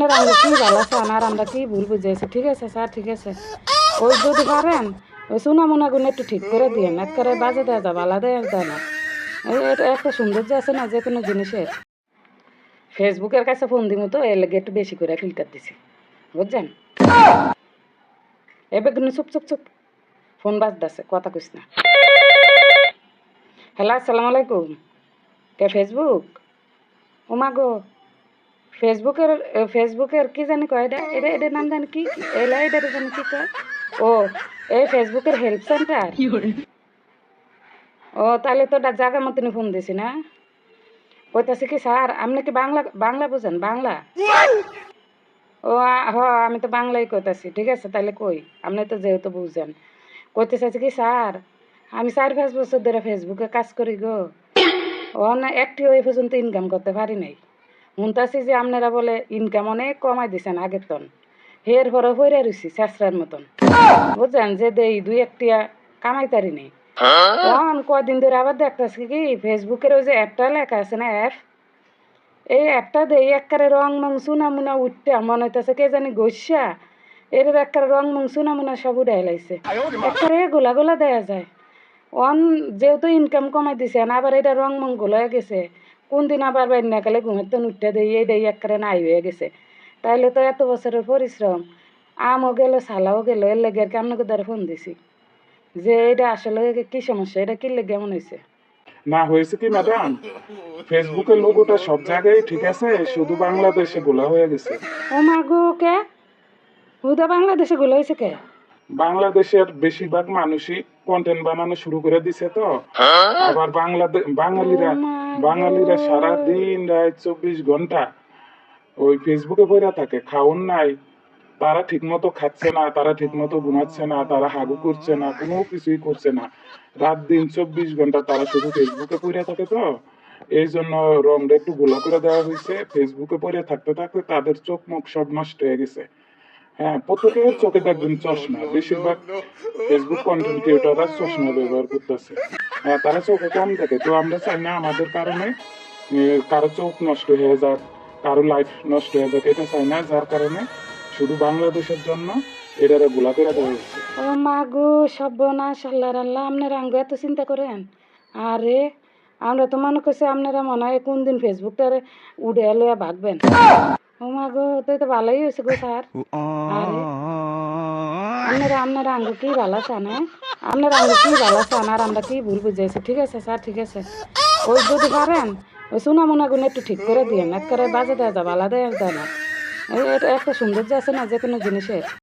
আপনারা আমরা কি ভালো? চান আর আমরা কি ভুল বুঝেছি ঠিক আছে, স্যার, ঠিক আছে। ওই যদি পারেন, ওই সোনা মোনাগুলো একটু ঠিক করে দিয়েন, একেবারে বাজে দেওয়া যাবে, আলাদা দেয় না। এটা একটা সৌন্দর্য আছে না, যে কোনো জিনিসের। ফেসবুকের কাছে ফোন দিব তো, এর লেগে একটু বেশি করে ফিল্টার দিছি। বুঝছেন? এবার কিন্তু চুপ চুপ চুপ। ফোন বাজতেছে, কথা কইস না। হ্যালো, আসসালামু আলাইকুম। কে, ফেসবুক? ও মা গো। ফেসবুকের ফেসবুকের কি জানি কয় এটা? এটা এটার নাম জানি কি? এলা এটার জানি কি কয়? ও এই ফেসবুকের হেল্প সেন্টার ও তাহলে তো ওটা জায়গা মতন ফোন দিছি না? কইতাছি কি স্যার আপনি কি বাংলা বাংলা বুঝেন? বাংলা? ও হ আমি তো বাংলাই কইতাছি ঠিক আছে? তাহলে কই? আপনি তো যেহেতু বুঝেন। কইতে চাইছি কি স্যার আমি চার পাঁচ বছর ধরে ফেসবুকে কাজ করি গো। ও না একটি ওই পর্যন্ত ইনকাম করতে পারি নাই। শুনতাছি যে আপনারা বলে, ইনকাম অনেক কমাই দিছেন আগের তন। হের পরে হইরা রইছি শেষরার মতন। বুঝছেন? যে দেই দুই একটিয়া কামাইতারি নেই। তখন কদিন ধরে আবার দেখতেছি কি, ফেসবুকের ওই যে অ্যাপটা লেখা আছে না অ্যাপ? এই অ্যাপটা দেই একবারে রং মং সুনা মুনা উঠতে মনে হইতেছে কে জানি গসা এর একবারে রং মং সুনা মুনা সব উঠে লাইছে। একবারে গোলা গোলা দেয়া যায়। অন যেহেতু ইনকাম কমাই দিছে, আবার এটা রং মং গোলা গেছে। কোন দিন আবার বাইর না গেলে ঘুমের তো উঠতে দেই এই দেই একবারে নাই হয়ে গেছে। তাইলে তো এত বছরের পরিশ্রম আমও গেল সালাও গেল এর লেগে আর কি আপনাকে দ্বারা ফোন দিছি। যে এটা আসলে কি সমস্যা এটা কি লেগে এমন হয়েছে না হয়েছে কি ম্যাডাম ফেসবুকের লোগোটা সব জায়গায় ঠিক আছে শুধু বাংলাদেশে গোলা হয়ে গেছে। ও মা গো কে? হুদা বাংলাদেশে গুলো হয়েছে কে? বাংলাদেশের বেশিরভাগ মানুষই কন্টেন্ট বানানো শুরু করে দিছে তো। আবার বাংলাদেশ বাঙালিরা বাঙালিরা সারা দিন রাত চব্বিশ ঘণ্টা ওই ফেসবুকে বইরা থাকে খাওন নাই, তারা ঠিক মতো খাচ্ছে না, তারা ঠিক মতো ঘুমাচ্ছে না, তারা হাগু করছে না, কোনো কিছুই করছে না। রাত দিন চব্বিশ ঘণ্টা তারা শুধু ফেসবুকে পড়ে থাকে তো। এই জন্য রংটা একটু গোলা করে দেওয়া হয়েছে। ফেসবুকে পড়ে থাকতে থাকতে তাদের চোখ মুখ সব নষ্ট হয়ে গেছে। হ্যাঁ প্রত্যেকের চোখে দেখবেন চশমা। বেশিরভাগ ফেসবুক কন্টেন্ট চশমা ব্যবহার করতেছে। হ্যাঁ তারা চোখে কম দেখে। তো আমরা চাই না আমাদের কারণে কারও চোখ নষ্ট হয়ে যাক, কারও লাইফ নষ্ট হয়ে যাক, এটা চাই না। যার কারণে শুধু বাংলাদেশের জন্য এটারে গোলা করে দেওয়া হয়েছে। ও মা গো, সর্বনাশ আল্লাহ আল্লাহ, আপনারা আঙ্গ এত চিন্তা করেন? আরে, আমরা তো মনে করছি আপনারা মনে হয় কোন দিন ফেসবুকটারে উড়ে লইয়া ভাগবেন। ও মা গো তো তো ভালোই হয়েছে গো স্যার। আপনারা আপনারা আঙ্গুর কি ভালো চান হ্যাঁ? আপনারা কি ভালো চান আর আমরা কি ভুল ঠিক আছে স্যার ঠিক আছে। ওই যদি পারেন ওই সোনা মোনাগুলো একটু ঠিক করে দিয়েন বাজে দেওয়া যাবে আলাদা দেয় না। এই এটা একটা সৌন্দর্য আছে না যে কোনো জিনিসের।